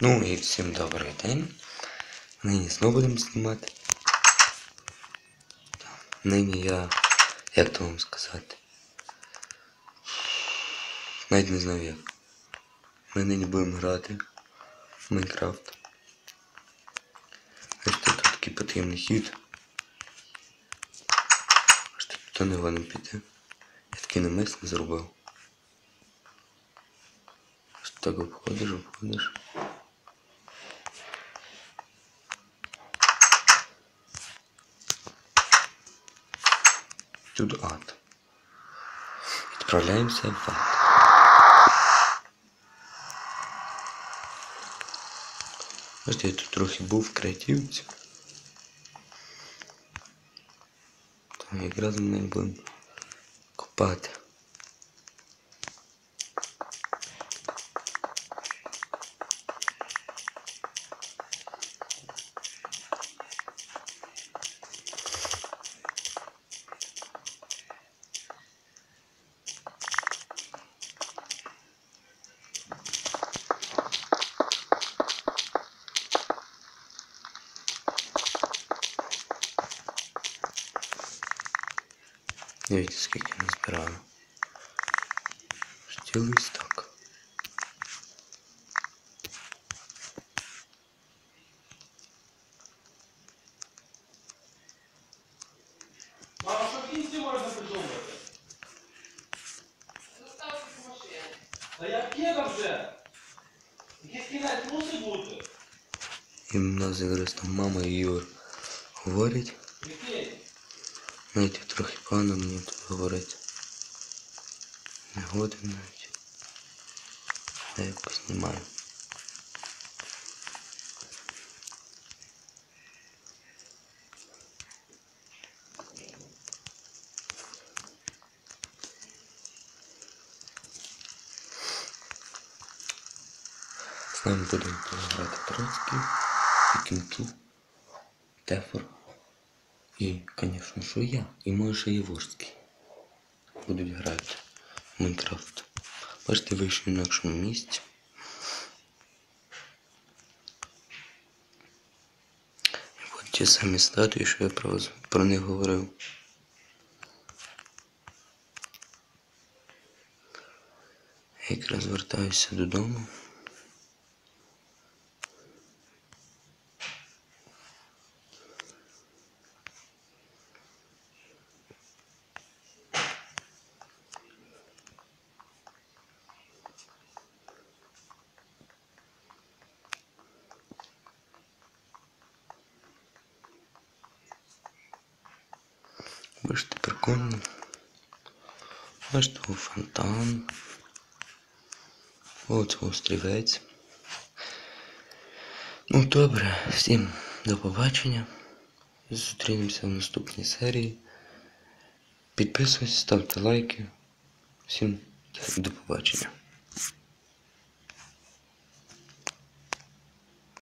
Ну і всім добрий день. Нині знову будемо знімати. Нині я. Як то вам сказати? Навіть не знаю як. Ми нині будемо грати в Майнкрафт. Ось тут такий потрібний хід. Аж тут то не воно піти. Я такий намисно зробив. Ось так обходиш, обходиш. Тут ад. Відправляємося в ад. Ось я тут трохи був в креативці. Там якраз ми будемо копати. Дивіться, скільки я назбираю. Цілий стак. Мама, що в кінці можна придумати? Та я кидав вже. Якийсь кінець мусить бути. І в нас зараз там мама і Юр говорять. Який? Знаєте, трохи погано мені тут говорить. Не годен навіть. Я якось знімаю. З нами будемо грати Троцький, Кінту, Тефор. І, звісно, що я. І може Єворський. Будуть грати в Майнкрафт. Бачите, вийшов в інакшому місці. І ті самі статуї, що я про, про них говорив. Я якраз вертаюся додому. Бачите, прикольно. Бачите, фонтан. От острівець. Ну добре, всім до побачення. Зустрінемося в наступній серії. Підписуйтесь, ставте лайки. Всім до побачення.